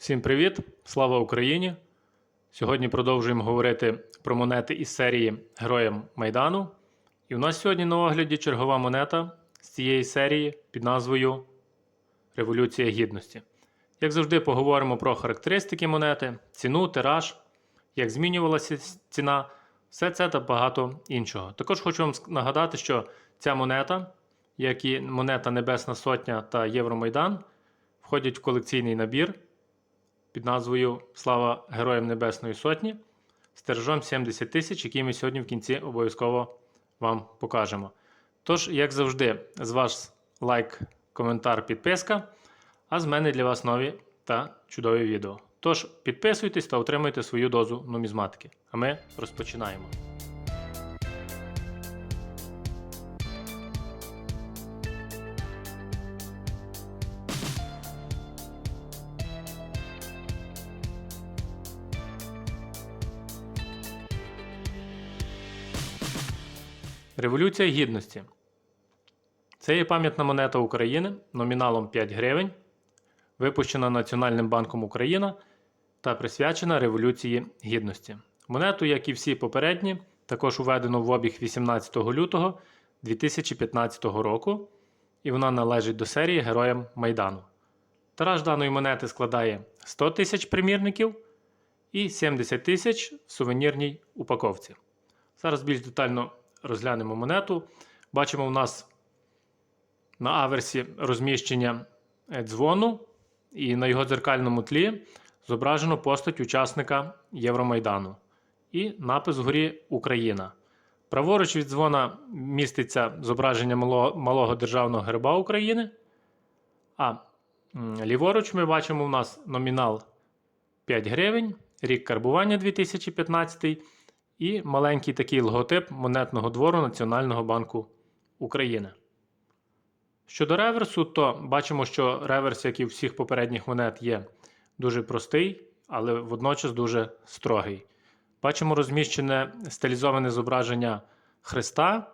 Всім привіт! Слава Україні! Сьогодні продовжуємо говорити про монети із серії Героям Майдану. І у нас сьогодні на огляді чергова монета з цієї серії під назвою Революція Гідності. Як завжди, поговоримо про характеристики монети, ціну, тираж, як змінювалася ціна, все це та багато іншого. Також хочу вам нагадати, що ця монета, як і монета Небесна Сотня та Євромайдан, входять в колекційний набір під назвою Слава Героям Небесної Сотні з тиражом 70 тисяч, який ми сьогодні в кінці обов'язково вам покажемо. Тож, як завжди, з вас лайк, коментар, підписка, а з мене для вас нові та чудові відео. Тож підписуйтесь та отримуйте свою дозу нумізматики. А ми розпочинаємо. Революція Гідності. Це є пам'ятна монета України номіналом 5 гривень, випущена Національним банком Україна та присвячена Революції Гідності. Монету, як і всі попередні, також уведено в обіг 18 лютого 2015 року, і вона належить до серії Героям Майдану. Тираж даної монети складає 100 тисяч примірників і 70 тисяч в сувенірній упаковці. Зараз більш детально розглянемо монету. Бачимо, у нас на аверсі розміщення е, дзвону, і на його дзеркальному тлі зображено постать учасника Євромайдану і напис вгорі Україна. Праворуч від дзвона міститься зображення малого, державного герба України. А ліворуч ми бачимо у нас номінал 5 гривень, рік карбування 2015 і маленький такий логотип монетного двору Національного банку України. Щодо реверсу, то бачимо, що реверс, як і у всіх попередніх монет, є дуже простий, але водночас дуже строгий. Бачимо розміщене стилізоване зображення Христа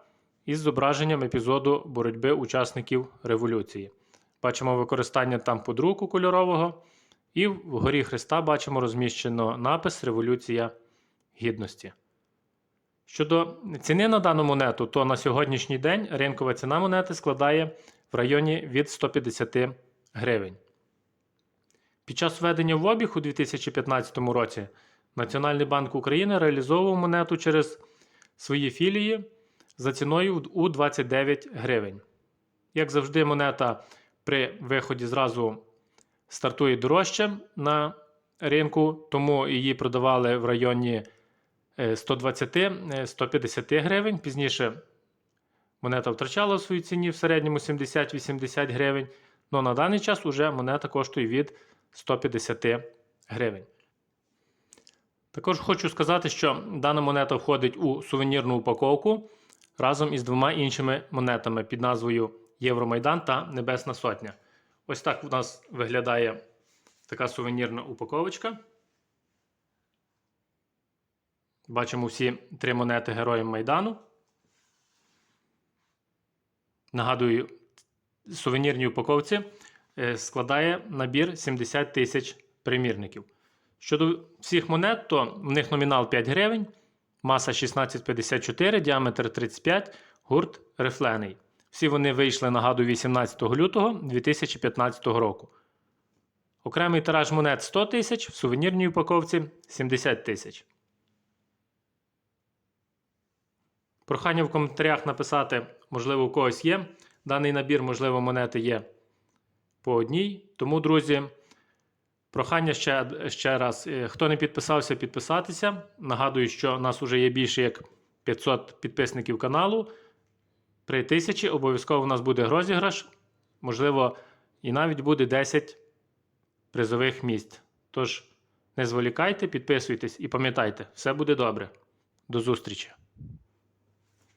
із зображенням епізоду боротьби учасників революції. Бачимо використання там подруку кольорового, і вгорі Христа бачимо розміщено напис Революція Гідності. Щодо ціни на дану монету, то на сьогоднішній день ринкова ціна монети складає в районі від 150 гривень. Під час введення в обіг у 2015 році Національний банк України реалізовував монету через свої філії за ціною у 29 гривень. Як завжди, монета при виході зразу стартує дорожче на ринку, тому її продавали в районі 120-150 гривень. Пізніше монета втрачала в своїй ціні в середньому 70-80 гривень. але на даний час уже монета коштує від 150 гривень. Також хочу сказати, що дана монета входить у сувенірну упаковку разом із двома іншими монетами під назвою Євромайдан та Небесна Сотня. Ось так у нас виглядає така сувенірна упаковочка. Бачимо всі три монети Героям Майдану. Нагадую, сувенірній упаковці е, складає набір 70 тисяч примірників. Щодо всіх монет, то в них номінал 5 гривень, маса 1654, діаметр 35, гурт рифлений. Всі вони вийшли, нагадую, 18 лютого 2015 року. Окремий тираж монет 100 тисяч, в сувенірній упаковці 70 тисяч. Прохання в коментарях написати, можливо, у когось є. Даний набір, можливо, монети є по одній. Тому, друзі, прохання ще ще раз. е, Хто не підписався, підписатися. Нагадую, що у нас вже є більше як 500 підписників каналу. При 1000 обов'язково у нас буде розіграш. Можливо, і навіть буде 10 призових місць. Тож, не зволікайте, підписуйтесь і пам'ятайте, все буде добре. До зустрічі!